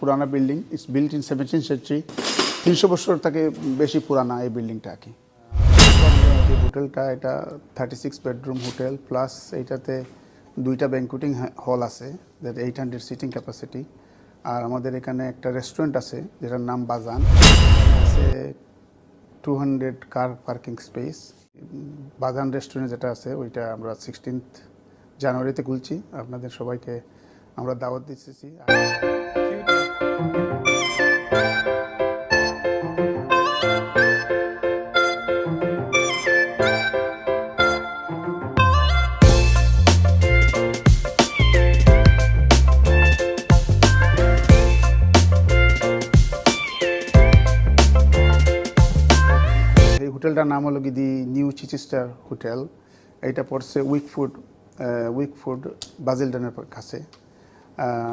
পুরানা building it's built in seventeen century তিনশো বছর থেকে বেশি পুরানা এই বিল্ডিংটা আর কি। হোটেলটা, এটা thirty six bedroom hotel plus এইটাতে দুইটা ব্যাঙ্কুটিং হল আছে যেটা এইট হান্ড্রেড সিটিং ক্যাপাসিটি আর আমাদের এখানে একটা রেস্টুরেন্ট আছে, যেটার নাম বাজান। আছে two hundred car parking space বাজান রেস্টুরেন্ট যেটা আছে, ওইটা আমরা সিক্সটিন্থ জানুয়ারিতে খুলছি। আপনাদের সবাইকে আমরা দাওয়াত দিতেছি। হোটেলটার নাম হলো কি, দি নিউ চিচেস্টার হোটেল। এটা পড়ছে উইক ফুড উইক ফুড বাজিলডনের কাছে।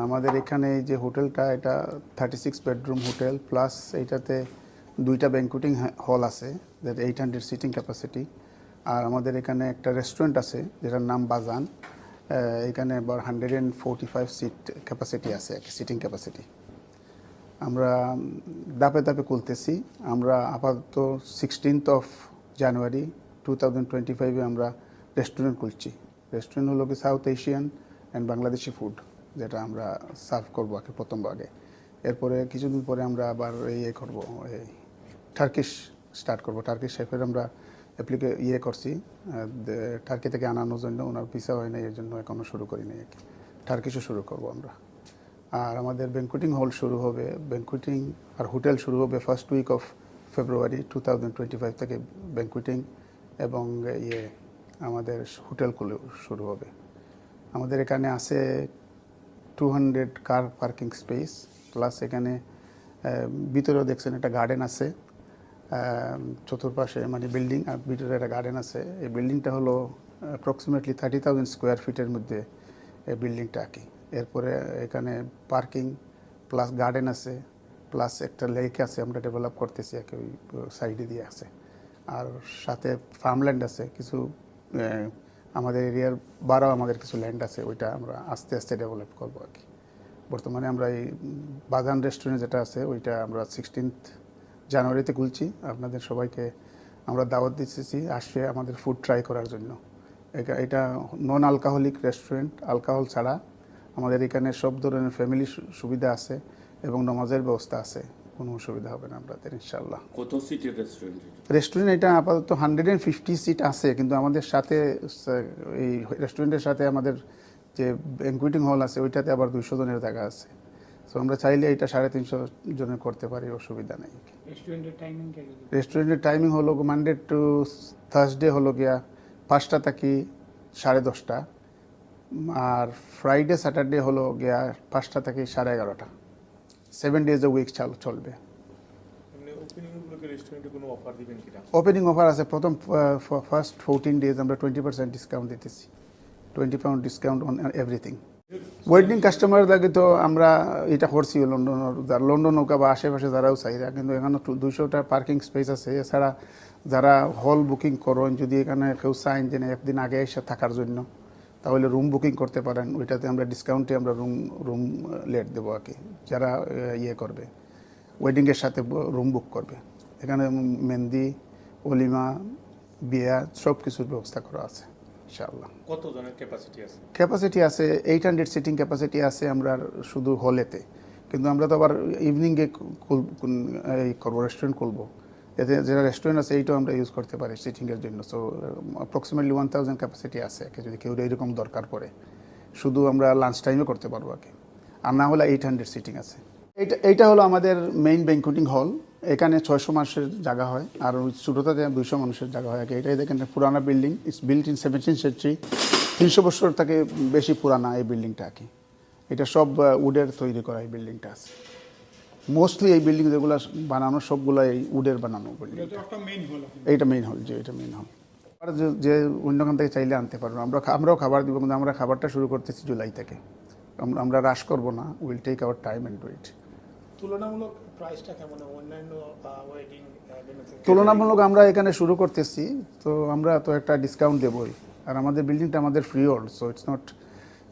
আমাদের এখানে যে হোটেলটা, এটা thirty six bedroom hotel plus এইটাতে দুইটা ব্যাঙ্কুটিং হল আছে যেটা এইট হান্ড্রেড সিটিং ক্যাপাসিটি আর আমাদের এখানে একটা রেস্টুরেন্ট আছে, যেটার নাম বাজান। এখানে আবার hundred and forty five seat capacity আছে সিটিং ক্যাপাসিটি আমরা দাপে দাপে খুলতেছি। আমরা আপাতত sixteenth of January two thousand twenty ফাইভে আমরা রেস্টুরেন্ট খুলছি। রেস্টুরেন্ট হলো কি South Asian and Bangladeshi food যেটা আমরা সার্ভ করব আগে, প্রথম আগে এরপরে কিছুদিন পরে আমরা আবার ইয়ে করব, এই টার্কিশ স্টার্ট করব। টার্কিশ শেফের আমরা অ্যাপ্লিকে ইয়ে করছি। টার্কি থেকে আনানোর জন্য, ওনার ভিসা হয় না এর জন্য এখনও শুরু করি নাই আর কি। টার্কিশও শুরু করব আমরা। আর আমাদের ব্যাঙ্কুটিং হল শুরু হবে। ব্যাঙ্কুটিং আর হোটেল শুরু হবে first week of February two thousand twenty five থেকে ব্যাঙ্কুটিং এবং ইয়ে আমাদের হোটেলগুলো শুরু হবে। আমাদের এখানে আছে two hundred car parking space plus এখানে ভিতরেও দেখছেন একটা গার্ডেন আছে। চতুর্পাশে মানে বিল্ডিং আর ভিতরে একটা গার্ডেন আছে। এই বিল্ডিংটা হলো অ্যাপ্রক্সিমেটলি থার্টি থাউজেন্ড স্কোয়ার ফিটের মধ্যে এই বিল্ডিংটা আর কি। এরপরে এখানে পার্কিং প্লাস গার্ডেন আছে প্লাস একটা লেক আছে, আমরা ডেভেলপ করতেছি আর কি ওই সাইডে দিয়ে আছে। আর সাথে ফার্মল্যান্ড আছে, কিছু আমাদের এরিয়ার বারো আমাদের কিছু ল্যান্ড আছে, ওইটা আমরা আস্তে আস্তে ডেভেলপ করব আর কি। বর্তমানে আমরা এই বাগান রেস্টুরেন্ট যেটা আছে, ওইটা আমরা সিক্সটিন্থ জানুয়ারিতে খুলছি। আপনাদের সবাইকে আমরা দাওয়াত দিতেছি, আসে আমাদের ফুড ট্রাই করার জন্য। এটা- এটা নন আলকাহলিক রেস্টুরেন্ট আলকাহল ছাড়া আমাদের এখানে সব ধরনের ফ্যামিলি সুবিধা আছে এবং নামাজের ব্যবস্থা আছে। কোনো অসুবিধা হবে না আপনাদের ইনশাল্লাহ কত সিটের রেস্টুরেন্ট রেস্টুরেন্ট এটা আপাতত হান্ড্রেড অ্যান্ড ফিফটি সিট আছে কিন্তু আমাদের সাথে এই রেস্টুরেন্টের সাথে আমাদের যে ব্যাঙ্কুইটিং হল আছে ওইটাতে আবার দুইশো জনের জায়গা আছে। তো আমরা চাইলে এটা সাড়ে তিনশো জনের করতে পারি অসুবিধা নেই। রেস্টুরেন্টের টাইমিং হলো মানডে টু থার্সডে হলো গিয়া পাঁচটা থাকি সাড়ে দশটা। আর ফ্রাইডে স্যাটারডে হলো গিয়া পাঁচটা থেকে সাড়ে এগারোটা। সেভেন ডেজ এ উইক চাল চলবে। ওপেনিং অফার আছে। প্রথম ফার্স্ট ফোরটিন ডেজ আমরা টোয়েন্টি পার্সেন্ট ডিসকাউন্ট দিতেছি। Twenty pound discount on everything wedding customer দাগে তো আমরা এটা করছি লন্ডনের যারা লন্ডন নৌকা বা আশেপাশে যারাও চাইরা কিন্তু এখানে দুইশোটা পার্কিং স্পেস আছে। এছাড়া যারা হল বুকিং করেন যদি এখানে কেউ চাইন যে একদিন আগে এসে থাকার জন্য। তাহলে রুম বুকিং করতে পারেন ওইটাতে আমরা ডিসকাউন্টে আমরা রুম রুম লেট দেবো আর কি। যারা ইয়ে করবে ওয়েডিংয়ের সাথে রুম বুক করবে। এখানে মেহেন্দি অলিমা বিয়া সব কিছুর ব্যবস্থা করা আছে ইনশাআল্লাহ। কত জনের ক্যাপাসিটি আছে? ক্যাপাসিটি আছে এইট হান্ড্রেড সিটিং ক্যাপাসিটি আছে আমরা শুধু হলেতে কিন্তু আমরা তো আবার ইভিনিংয়ে এই করব রেস্টুরেন্ট খুলবো। এতে যেটা রেস্টুরেন্ট আছে, এইটাও আমরা ইউজ করতে পারি সিটিংয়ের জন্য। So approximately one thousand capacity আছে যদি কেউ এরকম দরকার পড়ে। শুধু আমরা লাঞ্চ টাইমে করতে পারব আর কি আর না হলে এইট হান্ড্রেড সিটিং আছে। এইটা এইটা হলো আমাদের মেইন ব্যাঙ্কুটিং হল এখানে ছয়শো মানুষের জায়গা হয়, আর ওই ছোটোটাতে দুইশো মানুষের জায়গা হয় আর কি। এটাই দেখেন, পুরানা building it's built in seventeen century তিনশো বছর থেকে বেশি পুরানা এই বিল্ডিংটা আর কি এটা সব উডের তৈরি করা এই বিল্ডিংটা আছে। মোস্টলি এই বিল্ডিং যেগুলো বানানো সবগুলো এই উডের বানানো বিল্ডিং এইটা মেইন হল যে এটা মেইন হল আর যে- অন্যখান থেকে চাইলে আনতে পারব আমরা আমরাও খাবার দিব কিন্তু আমরা খাবারটা শুরু করতেছি জুলাই থেকে। আমরা- রাশ করব না will take our time and do it তুলনামূলক প্রাইসটা কেমন? অন্যান্য ওয়েডিং তুলনামূলক আমরা এখানে শুরু করতেছি তো আমরা তো একটা ডিসকাউন্ট দেবই। আর আমাদের বিল্ডিংটা আমাদের free hold so it's not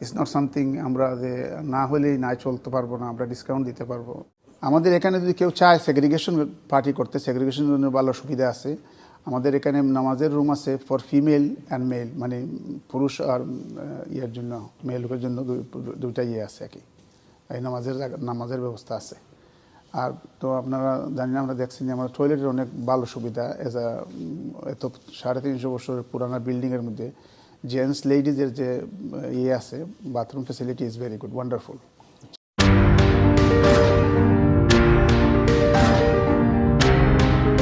it's not something আমরা যে না হলেই না চলতে পারব না আমরা ডিসকাউন্ট দিতে পারব। আমাদের এখানে যদি কেউ চায় সেগ্রিগেশন পার্টি করতে সেগ্রিগেশনের জন্য ভালো সুবিধা আছে। আমাদের এখানে নামাজের রুম আছে ফর ফিমেল অ্যান্ড মেল মানে পুরুষ আর ইয়ের জন্য মেয়ে লোকের জন্য দুইটা ইয়ে আছে আর কি। এই নামাজের নামাজের ব্যবস্থা আছে। আর তো আপনারা জানি না আমরা দেখছেন যে আমাদের টয়লেটের অনেক ভালো সুবিধা। এজ আ এত সাড়ে তিনশো বছরের পুরানো বিল্ডিংয়ের মধ্যে জেন্টস লেডিজের যে ইয়ে আছে bathroom facility is very good wonderful